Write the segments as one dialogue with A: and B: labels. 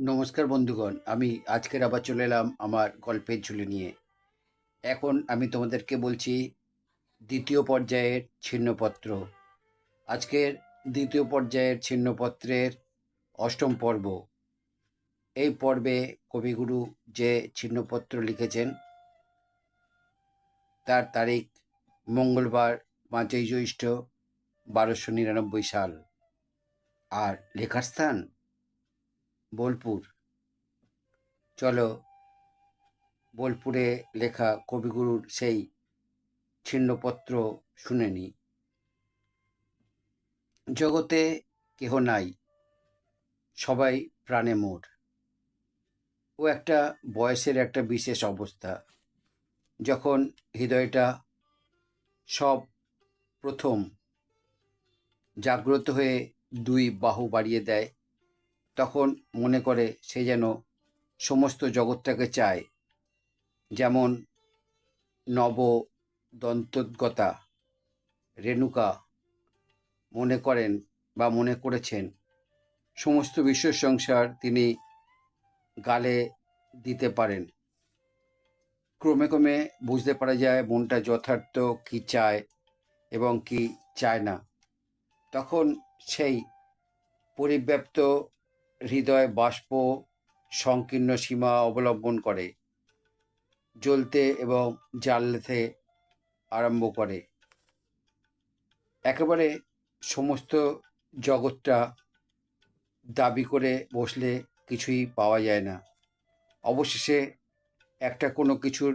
A: নমস্কার বন্ধুগণ, আমি আজকের আবার চলে এলাম আমার গল্পের ঝুলি নিয়ে। এখন আমি তোমাদেরকে বলছি দ্বিতীয় পর্যায়ের ছিন্নপত্র। আজকের দ্বিতীয় পর্যায়ের ছিন্নপত্রের অষ্টম পর্ব। এই পর্বে কবিগুরু যে ছিন্নপত্র লিখেছেন, তার তারিখ মঙ্গলবার পাঁচই জ্যৈষ্ঠ বারোশো নিরানব্বই সাল। আর লেখার স্থান বোলপুর। চলো, বোলপুরে লেখা কবিগুরুর সেই ছিন্নপত্র শুনে নি। জগতে কেহ নাই, সবাই প্রাণে মোর। ও একটা বয়সের একটা বিশেষ অবস্থা, যখন হৃদয়টা সব প্রথম জাগ্রত হয়ে দুই বাহু বাড়িয়ে দেয় তখন মনে করে সে যেন সমস্ত জগৎটাকে চায়। যেমন নব দন্তগতা রেণুকা মনে করেন বা মনে করেছেন। সমস্ত বিশ্ব সংসার তিনি গালে দিতে পারেন। ক্রমে ক্রমে বুঝতে পারা যায় মনটা যথার্থ কি চায় এবং কি চায় না। তখন সেই পরিব্যাপ্ত হৃদয় বাষ্প সংকীর্ণ সীমা অবলম্বন করে, জ্বলতে এবং জ্বালতে আরম্ভ করে। একেবারে সমস্ত জগৎটা দাবি করে বসলে কিছুই পাওয়া যায় না। অবশেষে একটা কোনো কিছুর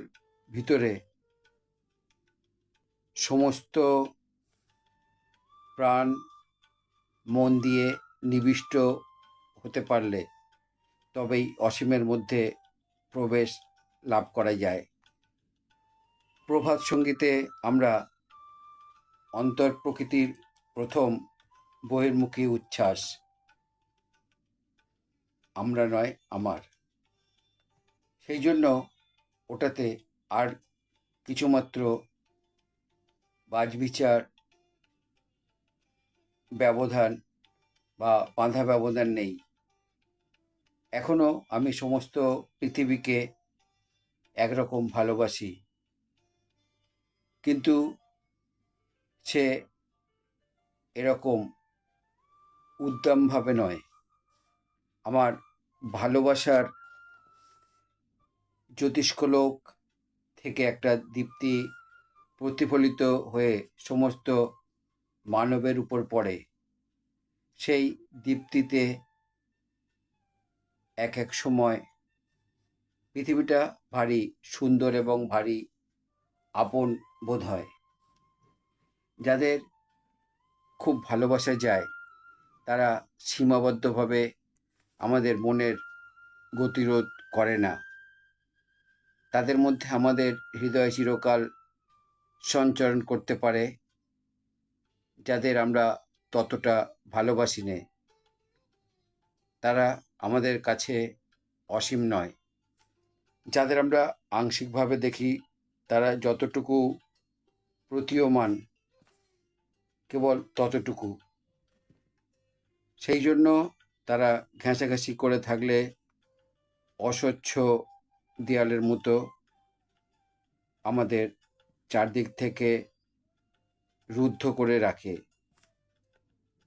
A: ভিতরে সমস্ত প্রাণ মন দিয়ে নিবিষ্ট হতে পারলে তবেই অসীমের মধ্যে প্রবেশ লাভ করা যায়। প্রভাত সঙ্গীতে আমরা অন্তর প্রকৃতির প্রথম বহির্মুখী উচ্ছ্বাস। আমরা নয়, আমার। সেই জন্য ওটাতে আর কিছুমাত্র বাজবিচার ব্যবধান বা বাঁধা ব্যবধান নেই। এখনও আমি সমস্ত পৃথিবীকে একরকম ভালোবাসি। কিন্তু সে এরকম উদ্দামভাবে নয়। আমার ভালোবাসার জ্যোতিষ্কলোক থেকে একটা দীপ্তি প্রতিফলিত হয়ে সমস্ত মানবের উপর পড়ে। সেই দীপ্তিতে এক এক সময় পৃথিবীটা ভারী সুন্দর এবং ভারী আপন বোধ হয়। যাদের খুব ভালোবাসা যায়, তারা সীমাবদ্ধভাবে আমাদের মনের গতিরোধ করে না। তাদের মধ্যে আমাদের হৃদয় চিরকাল সঞ্চরণ করতে পারে, যাদের আমরা ততটা ভালোবাসি নে। তারা আমাদের কাছে অসীম নয়। যাদের আমরা আংশিকভাবে দেখি, তারা যতটুকু প্রতীয়মান, কেবল ততটুকু। সেই জন্য তারা ঘেঁষাঘেঁষি করে থাকলে অস্বচ্ছ দেয়ালের মতো আমাদের চারদিক থেকে রুদ্ধ করে রাখে।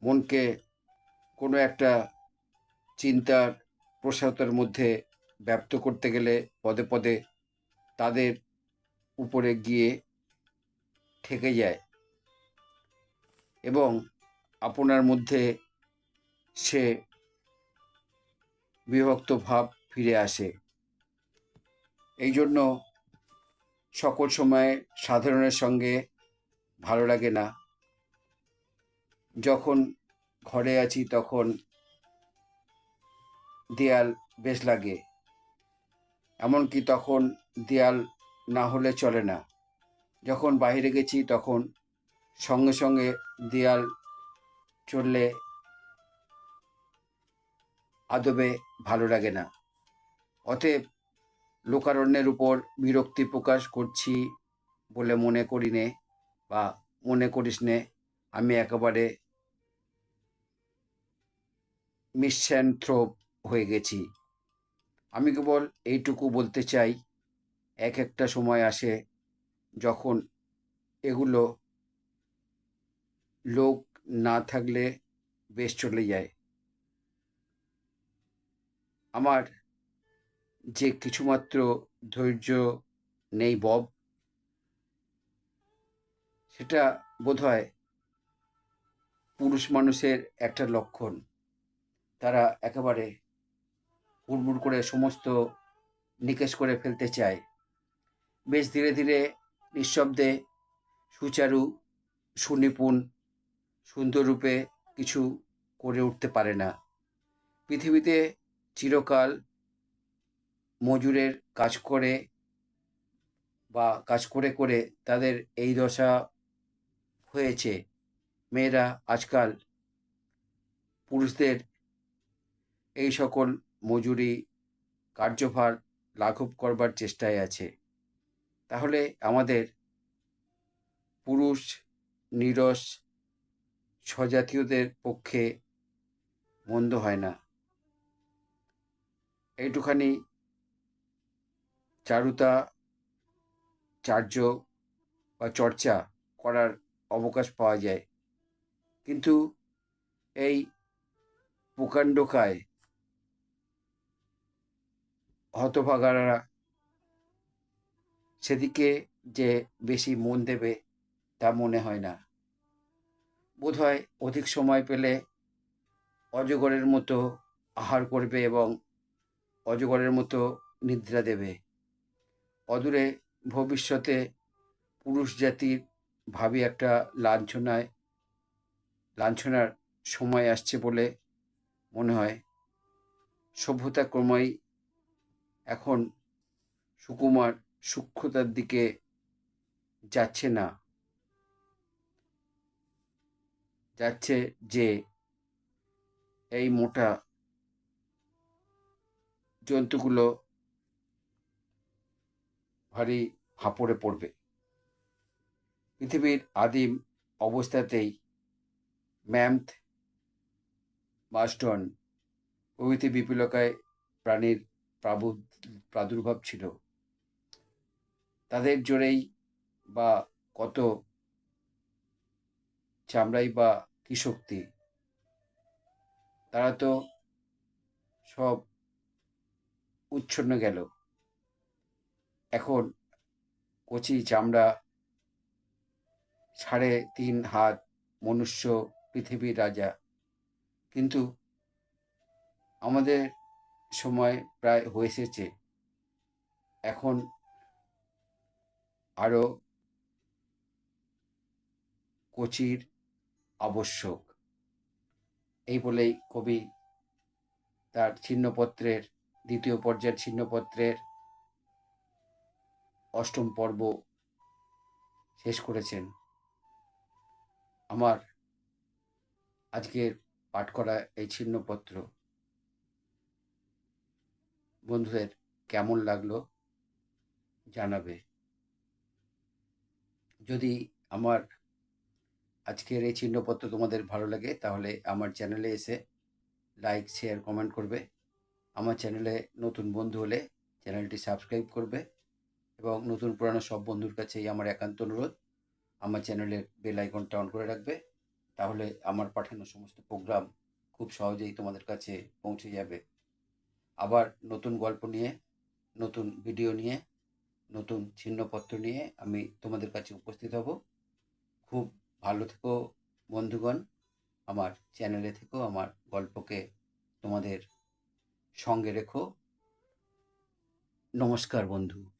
A: মনকে কোনো একটা চিন্তার প্রসারতার মধ্যে ব্যপ্ত করতে গেলে পদে পদে তাদের উপরে গিয়ে ঠেকে যায়। এবং আপনার মধ্যে সে বিভক্ত ভাব ফিরে আসে। এই জন্য সকল সময় সাধারণের সঙ্গে ভালো লাগে না। যখন ঘরে আছি তখন দেয়াল বেশ লাগে, এমনকি তখন দেয়াল না হলে চলে না। যখন বাইরে গেছি তখন সঙ্গে সঙ্গে দেয়াল চললে আদবে ভালো লাগে না। অতএব লোকারণ্যের উপর বিরক্তি প্রকাশ করছি বলে মনে করি নে বা মনে করিস নে, আমি একেবারে মিশ্যান্থ্রোপ হয়ে গেছি। আমি কেবল এইটুকু বলতে চাই, এক একটা সময় আসে যখন এগুলো লোক না থাকলে বেশ চলে যায়। আমার যে কিছুমাত্র ধৈর্য নেই বব, সেটা বোধহয় পুরুষ মানুষের একটা লক্ষণ। তারা একেবারে হুড়মুড় করে সমস্ত নিকেশ করে ফেলতে চায়। বেশ ধীরে ধীরে নিঃশব্দে সুচারু, সুনিপুণ, সুন্দররূপে কিছু করে উঠতে পারে না। পৃথিবীতে চিরকাল মজুরের কাজ করে বা কাজ করে করে তাদের এই দশা হয়েছে। মেয়েরা আজকাল পুরুষদের এই সকল মজুরি কার্যভার লাঘব করবার চেষ্টায় আছে। তাহলে আমাদের পুরুষ, নিরস, স্বজাতীয়দের পক্ষে মন্দ হয় না। এইটুখানি। চারুতা, চার্য বা চর্চা করার অবকাশ পাওয়া যায়। কিন্তু এই প্রকাণ্ডকায় হতভাগারা সেদিকে যে বেশি মন দেবে তা মনে হয় না। বোধহয় অধিক সময় পেলে অজগরের মতো আহার করবে এবং অজগরের মতো নিদ্রা দেবে। অদূরে ভবিষ্যতে পুরুষ জাতির ভাবি একটা লাঞ্ছনায়, লাঞ্ছনার সময় আসছে বলে মনে হয়। সভ্যতা ক্রমই এখন সুকুমার সূক্ষ্মতার দিকে যাচ্ছে না। যাচ্ছে যে এই মোটা জন্তুগুলো ভারী হাঁপড়ে পড়বে। পৃথিবীর আদিম অবস্থাতেই ম্যামথ মাস্টন প্রভৃতি বিপুলকায় প্রাণীর প্রাদুর্ভাব ছিল। তাদের জোরেই বা কত চামড়াই বা কি শক্তি, তারা তো সব উচ্ছন্ন গেল। এখন কচি চামড়া সাড়ে তিন হাত মনুষ্য পৃথিবীর রাজা। কিন্তু আমাদের সময় প্রায় হয়ে এসেছে। এখন আরও কোচির আবশ্যক। এই বলেই কবি তার ছিন্নপত্রের, দ্বিতীয় পর্যায়ের ছিন্নপত্রের অষ্টম পর্ব শেষ করেছেন। আমার আজকের পাঠ করা এই ছিন্নপত্র বন্ধুদের কেমন লাগল জানাবে। যদি আমার আজকের এই চিহ্নপত্র তোমাদের ভালো লাগে, তাহলে আমার চ্যানেলে এসে লাইক শেয়ার কমেন্ট করবে। আমার চ্যানেলে নতুন বন্ধু হলে চ্যানেলটি সাবস্ক্রাইব করবে এবং নতুন পুরানো সব বন্ধুর কাছেই আমার একান্ত অনুরোধ, আমার চ্যানেলের বেল আইকনটা অন করে রাখবে। তাহলে আমার পাঠানো সমস্ত প্রোগ্রাম খুব সহজেই তোমাদের কাছে পৌঁছে যাবে। আবার নতুন গল্প নিয়ে, নতুন ভিডিও নিয়ে, নতুন ছিন্নপত্র নিয়ে আমি তোমাদের কাছে উপস্থিত হব। খুব ভালো থেকো বন্ধুগণ, আমার চ্যানেলে থেকেও আমার গল্পকে তোমাদের সঙ্গে রেখো। নমস্কার বন্ধু।